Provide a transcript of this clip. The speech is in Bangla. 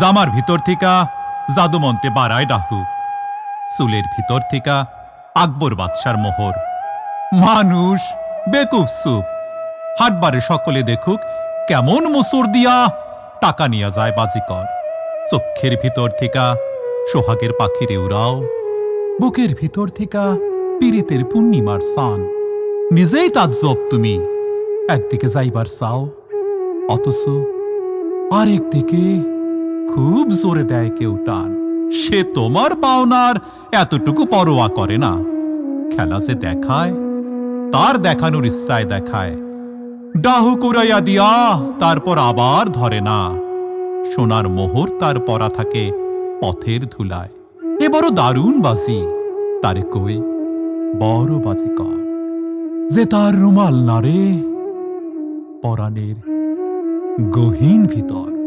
জামার ভিতর থিকা জাদুমন্ত্রে বাড়ায় ডাহুক চুলের ভিতর থিকা আকবর বাদশার মোহর। মানুষ, বেকুফ সুপ হাটবারে সকলে দেখুক কেমন মুসুর দিয়া টাকা নিয়া যায় বাজিকর। চক্ষের ভিতর থিকা সোহাগের পাখিরে উড়াও বুকের ভিতর থিকা পীড়িতের পূর্ণিমার সান। নিজেই তাজ্জব তুমি, একদিকে যাইবার চাও। অথচ আরেকদিকে খুব জোরে দেয় কেউ টান। সে তোমার পাওনার এতটুকু পরোয়া করে না। খেলা সে দেখায়, তার দেখানোর ইচ্ছায় দেখায়। ডাহু কুড়াইয়া দিয়া তারপর আবার ধরে না। সোনার মোহর তার পরা থাকে পথের ধুলায়। এ বড় দারুণ বাজি। তারে কই, বড় বাজি কর। যে তার রুমাল নারে পরাণের গহীন ভিতর।